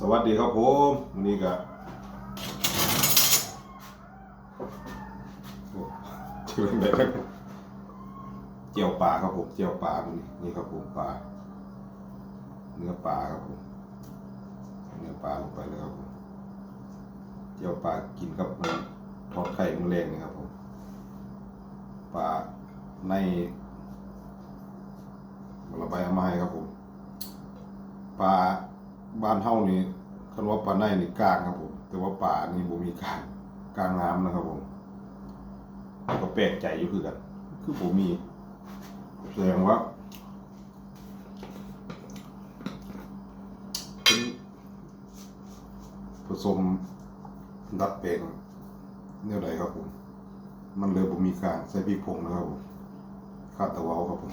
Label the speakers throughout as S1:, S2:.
S1: สวัสดีครับผมวันนี้ก็โอ้เจอแบบเจียวปลาครับผมเจียวปลามันนี่นี่ครับผมปลาเนื้อปลาครับผมเนื้อปลาลงไปเลยครับผมเจียวปลากินกับมันทอดไข่มือแรงนี่ครับผมปลาในระบายอามาให้ครับผมปลา บ้านเฮานี่คันว่าปลาในนี่กลางครับผม แต่ว่าปลานี่บ่มีกลางกลางน้ำนะครับผมก็แปลกใจอยู่คือกัน คือบ่มีแสดงว่าเป็นผสมดัดแปลงแนวใดครับผม มันเลยบ่มีกลางใส่พริกผงนะครับผมคาดตะว้าครับผม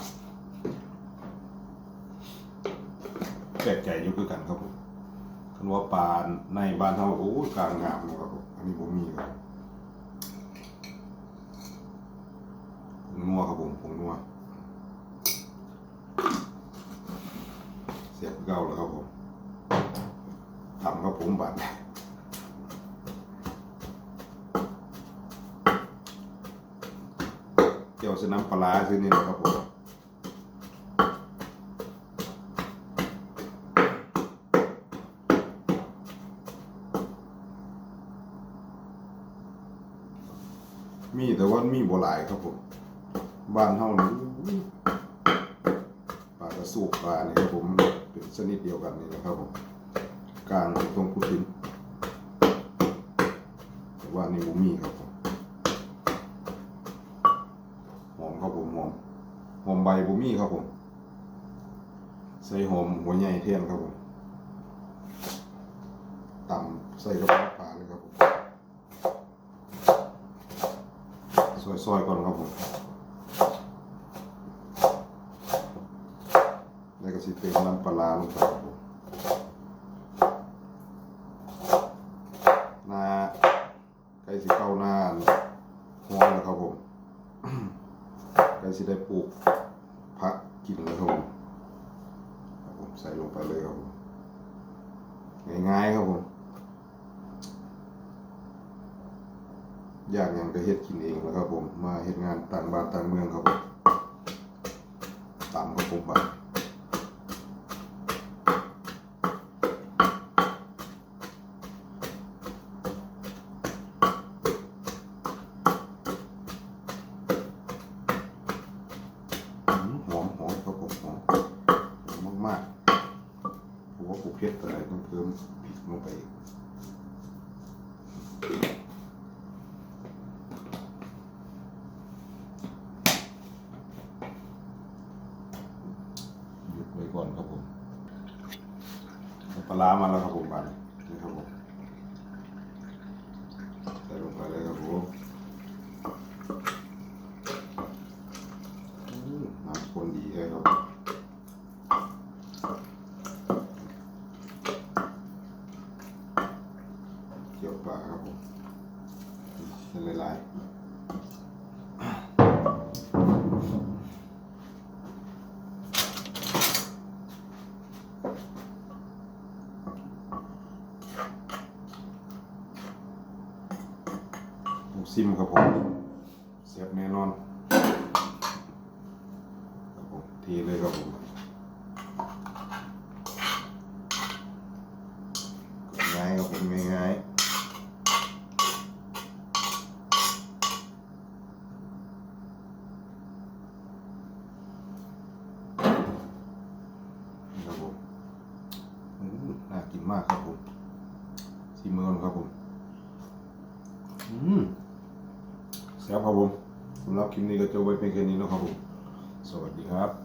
S1: แปลกใจอยู่คือกันครับผมคันว่าปลาในบ้านเฮาโอ้กลางงามเลยครับผมอันนี้ผมมีครับผงนัวครับผมผงนัวเสียบเก้าแล้วครับผมทำครับผมบัดเจียวใส่น้ำปลาร้าซื้อนี่นะครับผม มีแต่ว่ามีบ่หลายครับผมบ้านเฮานี่อุ้ยปลากระสูบปลานี่ครับผมเป็นชนิดเดียวกันนี่นะครับผมกลางตรงพุทินแต่ว่านี่บ่มีครับผมหอมครับผมหอมหอมใบบ่มีครับผมใส่หอมหัวใหญ่เทียนครับผมตำใส่กระเพาะปลาเลยครับผม ซอยๆก่อนครับผมแล้วก็สิเติมน้ำปลาร้าลงไปครับผมนาใกล้สิเข้าหน้าห้อนแล้วครับผมใกล้สิได้ปลูกพักกินแล้วครับผมใส่ลงไปเลยครับผมง่ายๆครับผม อ ยากยังก็เฮ็ดกินเองแล้วครับผมมาเฮ็ดงานต่างบ้านต่างเมืองครับผมตามครับผมไปหอมหอมครับผมหอมหอมากๆผมว่าผูเผ็ดอะไรต้องเพิ่มพริกลงไปอีก หยุดไว้ก่อนครับผม ปลาร้ามาแล้วครับผมบานนี่ครับผมใส่ลงไปเลยครับผมอืมน้ำข้นดีเลยครับเกี่ยวปลาครับผมเส้นลายๆ ซิมครับผมเสียบแน่นอนครับผมทีเลยครับผมง่ายครับผมง่ายครับผมอืมน่ากินมากครับผมซีเมอร์ครับผม อืม ครับผมสำหรับคลิปนี้ก็จะไว้เพียงแค่นี้นะครับผม สวัสดีครับ